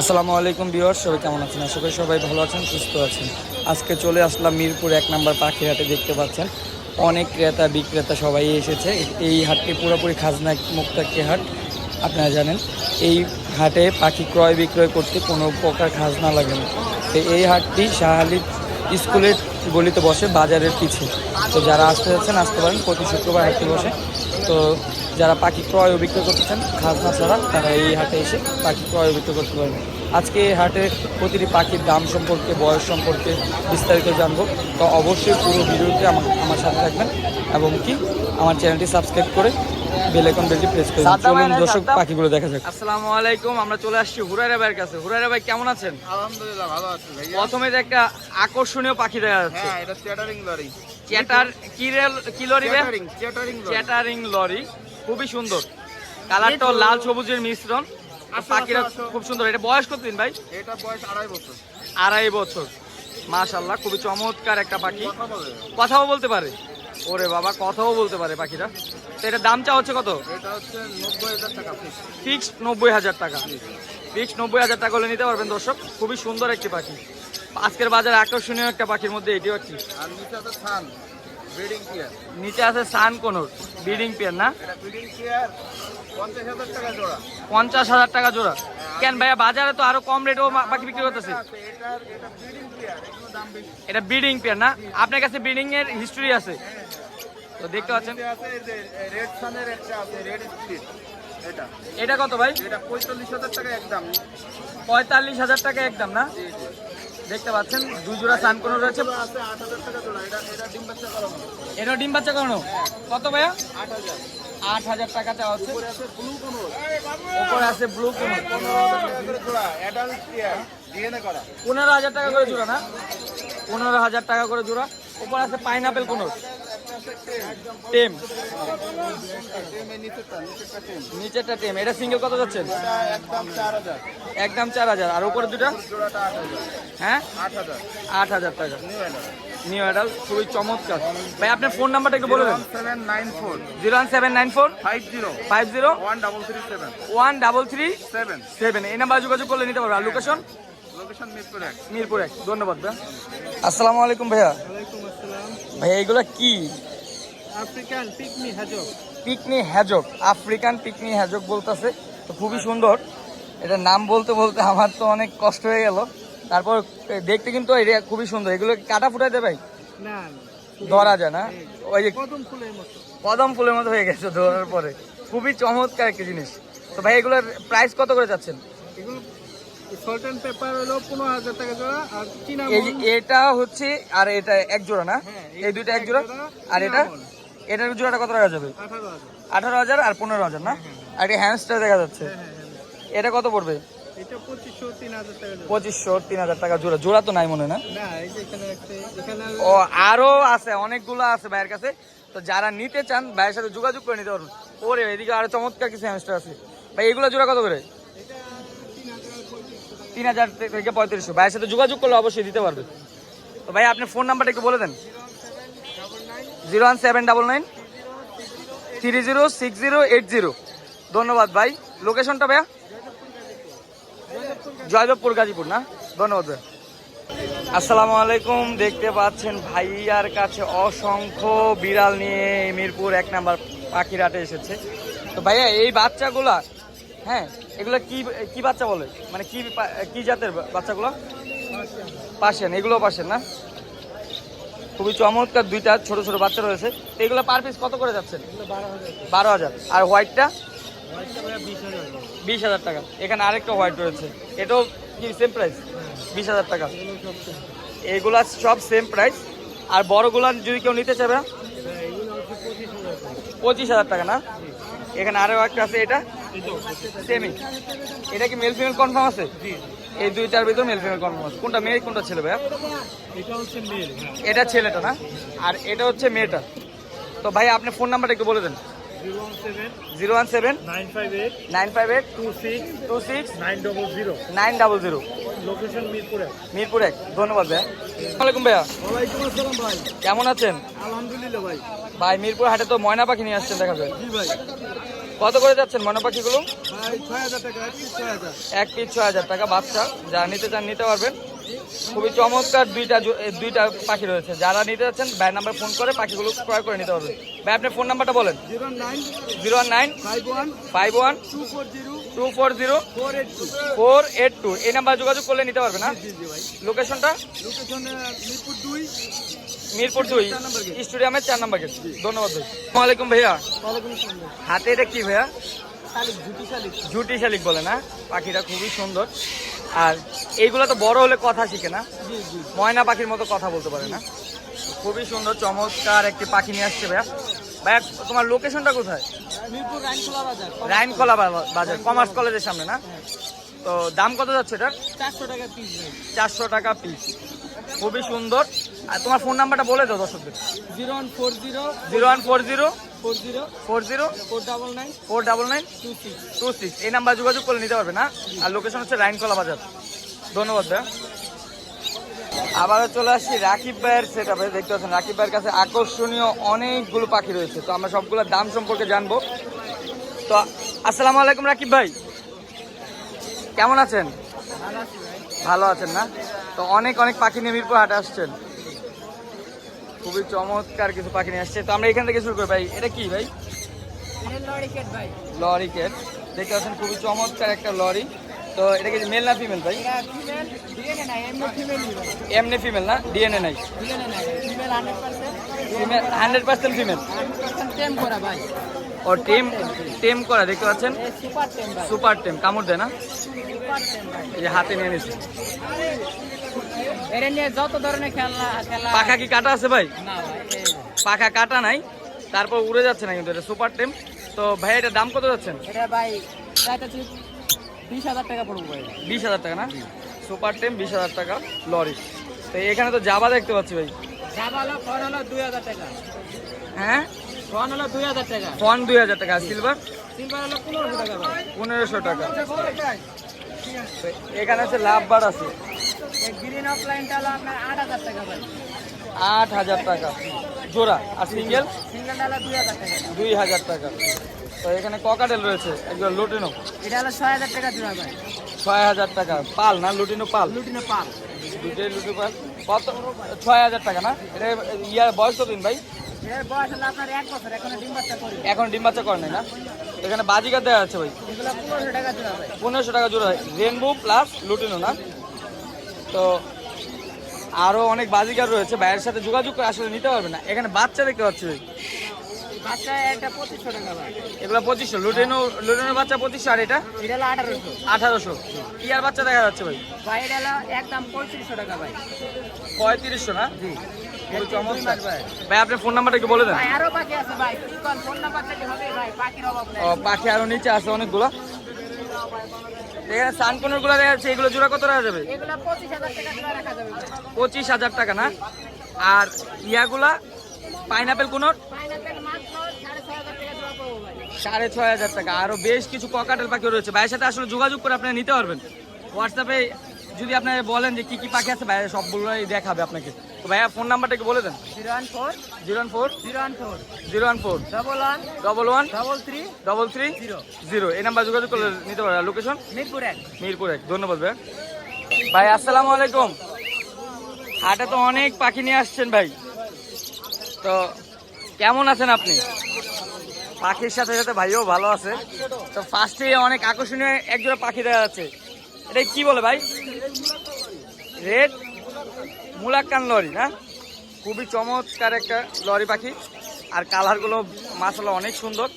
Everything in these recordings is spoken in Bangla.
আসসালামু আলাইকুম বিওর সবাই কেমন আছেন? আশা করি সবাই ভালো আছেন, সুস্থ আছেন। আজকে চলে আসলাম মিরপুর এক নাম্বার পাখির হাটে দেখতে পাচ্ছেন। অনেক ক্রেতা, বিক্রেতা সবাই এসেছে। এই হাটটি পুরোপুরি খাজনা মুক্ত একটি হাট, আপনারা জানেন। এই হাটে পাখি ক্রয় বিক্রয় করতে কোনো প্রকার খাজনা লাগে না। এই হাটটি শাহালি স্কুলের গলিতে বসে, বাজারের পিছে। তো যারা আসতে যাচ্ছেন, আসতে পারেন, প্রতি শুক্রবার হাটটি বসে। তো যারা পাখি ক্রয় ও বিক্রয় করতে চান, খাজনা ছাড়া তারা এই হাটে এসে পাখি ক্রয় ও বিক্রয় করতে পারবেন। আজকে এই হাটে প্রতিটি পাখির দাম সম্পর্কে, বয়স সম্পর্কে বিস্তারিত জানব। তো অবশ্যই পুরো ভিডিওতে আমার আমার সাথে থাকবেন। এবং কি? আমার চ্যানেলটি সাবস্ক্রাইব করে বেল আইকন বেলটি প্রেস করে চলুন দর্শক পাখিগুলো দেখা যাক। আসসালামু আলাইকুম আমরা চলে আসছি হুরাইরা ভাইয়ের কাছে। হুরাইরা ভাই কেমন আছেন? আলহামদুলিল্লাহ ভালো আছি ভাইয়া। প্রথমে যে একটা আকর্ষণীয় পাখি দেখা যাচ্ছে। হ্যাঁ এটা চ্যাটারিং লরি। চ্যাটার কি রেল কি লরি ভাই chattering chattering lory. Chattering lory. খুবই সুন্দর। কালারটা লাল সবুজের মিশ্রণ। পাখিরা। খুব সুন্দর। এটা বয়স কতদিন ভাই? এটা বয়স আড়াই বছর। আড়াই বছর। মাশাল্লাহ খুবই চমৎকার একটা পাখি। কথা কথাও বলতে পারে। ওরে বাবা কথাও বলতে পারে পাখিটা। তো এটা দাম চা হচ্ছে কত? এটা হচ্ছে নব্বই হাজার টাকা ফিক্স ফিক্স নব্বই হাজার টাকা। ফিক্স নব্বই হাজার টাকা হলে নিতে পারবেন দর্শক। খুবই সুন্দর একটি পাখি। আজকের বাজারে আকর্ষণীয় একটা পাখির মধ্যে এটিও একটি। আর নিচে আছে থান ব্রিডিং কেয়ার নিচে আছে সান কোনোর ব্রিডিং পেয়ার না? এটা ব্রিডিং কেয়ার পঞ্চাশ হাজার টাকা জোড়া। পঞ্চাশ হাজার টাকা জোড়া। কেন ভাইয়া বাজারে তো আরও কম রেটেও পাখি বিক্রি করতেছে। এটা ব্রিডিং এটা পেয়ার না? আপনার কাছে ব্রিডিং এর হিস্ট্রি আছে তো দেখতে পাচ্ছেন? নিচে আছে এই যে রেড সানের একটা আছে রেড স্প্লিট এটা। এটা কত ভাই? এটা পঁয়তাল্লিশ হাজার টাকা একদম। পঁয়তাল্লিশ হাজার টাকা একদম না? জি জি। দেখতে পাচ্ছেন দুই জোড়া সান কোনো রয়েছে। এটা ডিম বাচ্চা করানো। এটা ডিম বাচ্চা করানো? কত ভাইয়া? আট হাজার। আট হাজার টাকা চাওয়া হচ্ছে। উপরে আছে ব্লু কোনো আছে ব্লু কোনো জোড়া অ্যাডাল্ট কেয়ার ডিএনএ করা। পনেরো হাজার টাকা করে জোড়া না? পনেরো হাজার টাকা করে জোড়া। উপর আছে পাইনাপেল কোনো টেম। নিচেরটা টেম। এটা সিঙ্গেল কত যাচ্ছেন? একদম চার হাজার। আর উপরে দুটা? হ্যাঁ? আট হাজার টাকা। নিউ অ্যাডাল খুবই চমৎকার। ভাই আপনার ফোন নাম্বারটা একটু বলে দেন। Seven nine four zero one seven nine four. Five zero. Five zero one double three seven. One double three seven seven এই নাম্বার যোগাযোগ করলে নিতে পারবে। আর লোকেশন লোকেশন মিরপুর এক। মিরপুর এক ধন্যবাদ ভাইয়া আসসালামু আলাইকুম ভাইয়া। ভাইয়া এগুলা কি? আফ্রিকান পিকনি হ্যাজক পিকনি হ্যাজক আফ্রিকান পিকনি হ্যাজক বলতেছে। তো খুবই সুন্দর। এটা নাম বলতে বলতে আমার তো অনেক কষ্ট হয়ে গেল। তারপর দেখতে কিন্তু এটা খুবই সুন্দর। এগুলো কাটা ফুটাই দেবে না ধরা যায় না। ওই যে কদম ফুলের মতো। কদম ফুলের মতো হয়ে গেছে ধরার পরে। খুবই চমৎকার একটা জিনিস। তো ভাই এগুলোর প্রাইস কত করে যাচ্ছেন? এগুলো পেপার হলো পনেরো হাজার টাকা জোড়া আর চীনা এই এটা হচ্ছে আর এটা এক জোড়া না? হ্যাঁ, এই দুইটা এক জোড়া? আর এটা? এটার জোড়াটা কত টাকা যাবে? আঠারো হাজার। আর পনেরো হাজার না? আর এই হ্যান্ডসটা দেখা যাচ্ছে। হ্যাঁ হ্যাঁ এটা কত পড়বে? এটা পঁচিশশো তিন হাজার টাকা জোড়া জোড়া। জোড়া তো নাই মনে না? ও আরও আছে অনেকগুলো আছে ভাইয়ের কাছে। তো যারা নিতে চান ভাইয়ের সাথে যোগাযোগ করে নিতে পারবেন। ওরে এদিকে আরও চমৎকার কিছু হ্যামস্টার আছে। ভাই এগুলো জোড়া কত করে? এটা তিন হাজার থেকে পঁয়ত্রিশশো। ভাইয়ের সাথে যোগাযোগ করলে অবশ্যই দিতে পারবে। তো ভাই আপনি ফোন নাম্বারটা একটু বলে দেন। Zero one seven double nine, three zero six zero eight zero. ধন্যবাদ ভাই। লোকেশনটা ভাইয়া? জয়দেবপুর, গাজীপুর না? ধন্যবাদ ভাই। আসসালামু আলাইকুম। দেখতে পাচ্ছেন ভাইয়ার কাছে অসংখ্য বিড়াল নিয়ে মিরপুর এক নাম্বার পাখিরাটে এসেছে। তো ভাইয়া, এই বাচ্চাগুলা হ্যাঁ এগুলো কি কি বাচ্চা বলে? মানে কি কি জাতের বাচ্চাগুলো? পার্সিয়ান এগুলো পার্সিয়ান না? খুবই চমৎকার দুইটা ছোট ছোট বাচ্চা রয়েছে। এগুলো পার পিস কত করে যাচ্ছেন? বারো হাজার। আর হোয়াইটটা বিশ হাজার টাকা। এখানে আরেকটা হোয়াইট রয়েছে। এটাও কি সেম প্রাইস বিশ হাজার টাকা। এগুলো সব সেম প্রাইস আর বড়গুলা যদি কেউ নিতে চাবে পঁচিশ হাজার টাকা না? এখানে আরও একটা আছে, এটা? এটা কি মেল ফিমেল কনফার্ম আছে? এই দুইটার ভিতর মেল ফিমেল কনফার্ম আছে। কোনটা মেয়ে কোনটা ছেলে ভাইয়া? এটা হচ্ছে মেল হ্যাঁ। এটা ছেলেটা না? আর এটা হচ্ছে মেয়েটা। তো ভাই আপনি ফোন নাম্বারটা একটু বলে দেন। Zero one seven nine five eight nine five eight two six two six nine double zero. Nine double zero location মিরপুরে মিরপুর এক। ধন্যবাদ ভাইয়া। আসসালামাইকুম ভাইয়া। ওয়ালাইকুম আসসালাম ভাই। কেমন আছেন? আলহামদুলিল্লাহ ভাই। ভাই মিরপুর হাটে তো ময়না পাখি নিয়ে আসছেন দেখা যায়। জি ভাই। কত করে যাচ্ছেন ময়না পাখিগুলো? এক পিস ছয় হাজার। টাকা বাচ্চা। যারা নিতে চান নিতে পারবেন। খুবই চমৎকার দুইটা দুইটা পাখি রয়েছে। যারা নিতে যাচ্ছেন ভাই নাম্বার ফোন করে পাখিগুলো ক্রয় করে নিতে পারবেন। ভাই আপনার ফোন নাম্বারটা বলেন। Zero nine zero one nine five one five one two four zero two four zero four eight two. এই নাম্বার যোগাযোগ করলে নিতে পারবে না? লোকেশনটা? মিরপুর দুই। মিরপুর দুই। চার নম্বর গেট। স্টেডিয়ামের চার নম্বর গেট। ধন্যবাদ ভাই। ভাইয়া। ওয়ালাইকুম আসসালাম হাতে এটা কি ভাইয়া? ঝুটি শালিক। বলে না? পাখিটা খুবই সুন্দর। আর এইগুলো তো বড় হলে কথা শিখে না? ময়না পাখির মতো কথা বলতে পারে না? খুবই সুন্দর চমৎকার একটি পাখি নিয়ে আসছে ভাইয়া। ভাইয়া তোমার লোকেশনটা কোথায়? রাইনখোলা বাজার কমার্স কলেজের সামনে না? তো দাম কত যাচ্ছে এটার? চারশো টাকা পিস চারশো টাকা পিস খুবই সুন্দর। আর তোমার ফোন নাম্বারটা বলে দাও দর্শকদের। Zero one four zero zero one four zero four zero four zero four double nine four double nine two six. Two six. এই নাম্বার যোগাযোগ করে নিতে পারবে না? আর লোকেশন হচ্ছে রাইনকলা বাজার। ধন্যবাদ ভাইয়া। আবারও চলে আসছি রাকিব ভাইয়ের সেট আপে দেখতে পাচ্ছেন রাকিব ভাইয়ের কাছে আকর্ষণীয় অনেকগুলো পাখি রয়েছে। তো আমরা সবগুলোর দাম সম্পর্কে জানব। তো আসসালামু আলাইকুম রাকিব ভাই। কেমন আছেন? ভালো আছেন না? তো অনেক অনেক পাখি নিয়ে মিরপুর হাটে আসছেন। খুবই চমৎকার কিছু পাখি নিয়ে আসছে। তো আমরা এখান থেকে শুরু করি ভাই। এটা কি ভাই? লরিকেট ভাই। লরি কেট দেখতে পাচ্ছেন খুবই চমৎকার একটা লরি। তো এটা কি মেল না ফিমেল ভাই? এমনি ফিমেল না? ডিএনএ নাই? ফিমেল হান্ড্রেড পার্সেন্ট ফিমেল ও টেম টেম করা দেখতে পাচ্ছেন? সুপার টেম কামড় দেয় না? এই হাতে নিয়ে নিচ্ছে যত ধরনের খেলা পাখা কি কাটা আছে ভাই। পাখা কাটা নাই তারপর উড়ে যাচ্ছে না কিন্তু এটা সুপার টেম তো ভাই এটা দাম কত যাচ্ছেন? এটা ভাই বিশ হাজার টাকা পড়ব ভাই। বিশ হাজার টাকা না? সুপার টেম বিশ হাজার টাকা লরি। তো এখানে তো জাবা দেখতে পাচ্ছি ভাই। জাবা হলো ফোন হলো দুই হাজার টাকা। হ্যাঁ? ফোন হলো দুই হাজার টাকা। ফন দুই হাজার টাকা সিলভার সিলভার হলো পনেরোশো টাকা পনেরোশো টাকা। এখানে আছে। লাভ বার আছে গ্রিন অফলাইনটা হলো আপনার আট হাজার টাকা ভাই। আট হাজার টাকা। জোড়া আর সিঙ্গেল সিঙ্গেলটা হলো দুই হাজার টাকা। দুই হাজার টাকা। তো এখানে ককাটেল রয়েছে একবার লুটিনো। এটা হলো ছয় হাজার টাকা জোড়া ভাই ছয় হাজার টাকা। পাল না লুটিনো পাল? লুটিনে পাল। দুটোই লুটি পাল। কত? ছয় হাজার টাকা না? এটা ইয়ার বয়স কতদিন ভাই? এখনও ডিম বাচ্চা করি নাই না? এখানে বাজিকার দেওয়া আছে ভাই। পনেরোশো টাকা জোড়া ভাই পনেরোশো টাকা জোড়া। রেনবো প্লাস লুটিনো না? তো আরও অনেক বাজিকার রয়েছে। বাইরের সাথে যোগাযোগ করে আসলে নিতে পারবে না। এখানে বাচ্চা দেখতে পাচ্ছি ভাই। বাচ্চা একটা পঁচিশশো টাকা ভাই এগুলো পঁচিশশো। লুটেনো লুটেনোর বাচ্চা পঁচিশশো আর এটা? আঠারোশো। আঠারোশো। ইয়ার বাচ্চা দেখা যাচ্ছে ভাই? ভাই এটা একদম পঁয়ত্রিশশো টাকা ভাই। পঁয়ত্রিশশো না? জি। ভাই। ভাই আপনার ফোন নাম্বারটা একটু বলে দেন। পাখি কি আরও নিচে আছে অনেকগুলো। এখানে সানকোনেরগুলো দেখা যাচ্ছে। এগুলো জোড়া কত রাখা যাবে পঁচিশ হাজার টাকা না? আর ইয়াগুলা পাইনাপেল কোনোর পাইনাপেল মাত্র সাড়ে ছয় হাজার টাকা জোড়া পাবো ভাই সাড়ে ছয় হাজার টাকা আরও বেশ কিছু ককাটেল পাখি রয়েছে। ভাইয়ের সাথে আসলে যোগাযোগ করে আপনারা নিতে পারবেন। হোয়াটসঅ্যাপে যদি আপনি বলেন যে কি কি পাখি আছে ভাইয়া সবগুলোই দেখাবে আপনাকে। তো ভাইয়া ফোন নাম্বারটা একটু বলে দেন? Zero one four zero one four zero one four zero one four double one double one double three double three zero zero এই নাম্বার যোগাযোগ করলে নিতে পারবেন। লোকেশন মিরপুর এক। মিরপুর এক। ধন্যবাদ ভাই ভাই আসসালামু আলাইকুম। হাটে তো অনেক পাখি নিয়ে আসছেন ভাই। তো কেমন আছেন আপনি? পাখির সাথে সাথে ভাইও ভালো আছে। তো ফার্স্টে অনেক আকর্ষণীয় একজোড়া পাখি দেখা যাচ্ছে। এটা কি বলে ভাই? রেড মুলাক্কান লরি না? খুবই চমৎকার একটা লরি পাখি। আর কালারগুলো মাসালা অনেক সুন্দর।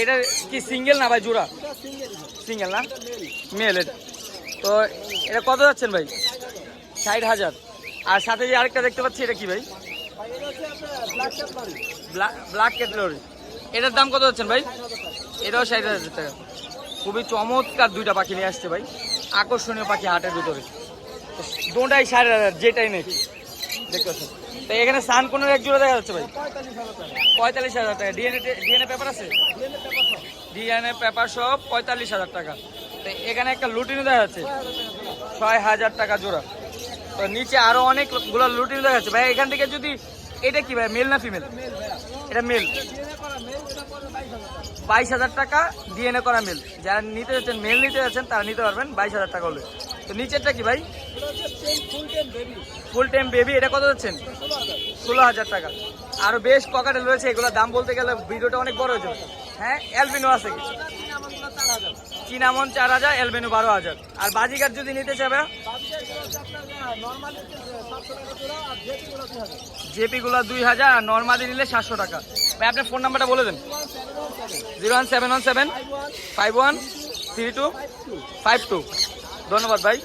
এটা কি সিঙ্গেল না ভাই জোড়া? সিঙ্গেল না? মেল এটা। তো এটা কত যাচ্ছেন ভাই? ষাট হাজার। আর সাথে যে আরেকটা দেখতে পাচ্ছি এটা কি ভাই? ব্ল্যাক ব্ল্যাক ক্যাটলরি এটার দাম কত যাচ্ছেন ভাই? এটাও ষাট হাজার টাকা। খুবই চমৎকার দুইটা পাখি নিয়ে আসছে ভাই। আকর্ষণীয় পাখি হাটের ভিতরে। দুটাই ষাট হাজার, যেটাই নেই। দেখতে পাচ্ছেন? তো এখানে সানকোনের এক জোড়া দেখা যাচ্ছে ভাই। পঁয়তাল্লিশ হাজার টাকা। ডিএনএ ডিএনএ পেপার আছে? ডিএনএ পেপার সব পঁয়তাল্লিশ হাজার টাকা। তো এখানে একটা লুটিনও দেখা যাচ্ছে। ছয় হাজার টাকা জোড়া। তো নিচে আরও অনেকগুলো লুটিন দেখা যাচ্ছে। ভাই, এখান থেকে যদি, এটা কি ভাই মেল না ফিমেল এটা মেল বাইশ হাজার টাকা ডিএনএ করা মেল যারা নিতে যাচ্ছেন মেল নিতে যাচ্ছেন, তারা নিতে পারবেন বাইশ হাজার টাকা হলে। তো নিচেরটা কি ভাই? ফুল টাইম বেবি এটা কত যাচ্ছেন? ষোলো হাজার টাকা। আরও বেশ পকেটে রয়েছে, এগুলোর দাম বলতে গেলে ভিডিওটা অনেক বড় হয়ে যাবে। হ্যাঁ অ্যালবিনো আছে কি চিনামন চার হাজার অ্যালবিনো বারো হাজার। আর বাজিগার যদি নিতে চাবে জেপি গুলো দুই হাজার? আর নর্মালি নিলে সাতশো টাকা। ভাই আপনার ফোন নাম্বারটা বলে দেন। Zero one seven one seven five one three two five two. ধন্যবাদ ভাই।